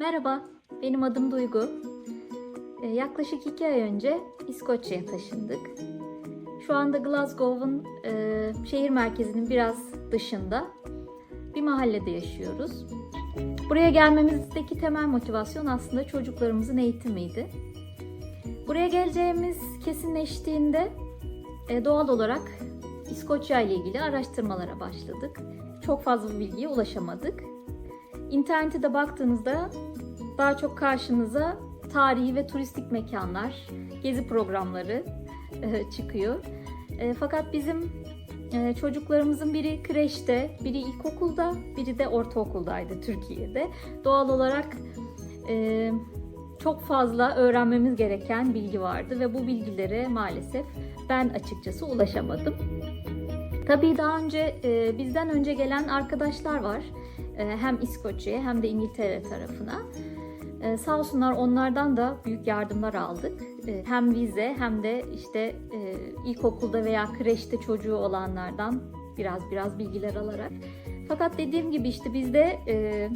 Merhaba, benim adım Duygu. Ee, yaklaşık iki ay önce İskoçya'ya taşındık. Şu anda Glasgow'un e, şehir merkezinin biraz dışında bir mahallede yaşıyoruz. Buraya gelmemizdeki temel motivasyon aslında çocuklarımızın eğitimiydi. Buraya geleceğimiz kesinleştiğinde e, doğal olarak İskoçya ile ilgili araştırmalara başladık. Çok fazla bilgiye ulaşamadık. İnternete de baktığınızda daha çok karşınıza tarihi ve turistik mekanlar, gezi programları e, çıkıyor. E, fakat bizim e, çocuklarımızın biri kreşte, biri ilkokulda, biri de ortaokuldaydı Türkiye'de. Doğal olarak çok fazla öğrenmemiz gereken bilgi vardı ve bu bilgilere maalesef ben açıkçası ulaşamadım. Tabii daha önce bizden önce gelen arkadaşlar var. E, hem İskoçya'ya hem de İngiltere tarafına. E, sağ olsunlar onlardan da büyük yardımlar aldık. E, hem vize hem de işte e, ilkokulda veya kreşte çocuğu olanlardan biraz biraz bilgiler alarak. Fakat dediğim gibi işte bizde e,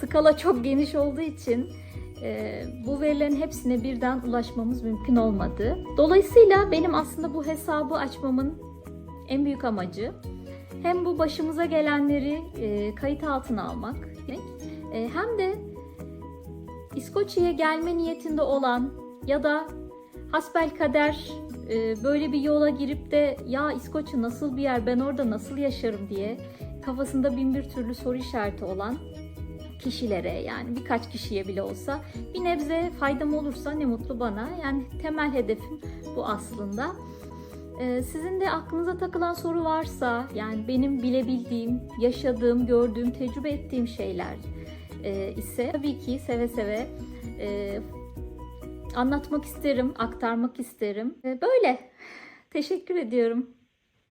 skala çok geniş olduğu için e, bu verilerin hepsine birden ulaşmamız mümkün olmadı. Dolayısıyla benim aslında bu hesabı açmamın en büyük amacı hem bu başımıza gelenleri e, kayıt altına almak e, hem de İskoçya'ya gelme niyetinde olan ya da hasbel kader e, böyle bir yola girip de ya İskoçya nasıl bir yer ben orada nasıl yaşarım diye kafasında bin bir türlü soru işareti olan kişilere yani birkaç kişiye bile olsa bir nebze faydam olursa ne mutlu bana. Yani temel hedefim bu aslında. Ee, sizin de aklınıza takılan soru varsa yani benim bilebildiğim, yaşadığım, gördüğüm, tecrübe ettiğim şeyler e, ise tabii ki seve seve e, anlatmak isterim, aktarmak isterim. E, böyle. Teşekkür ediyorum.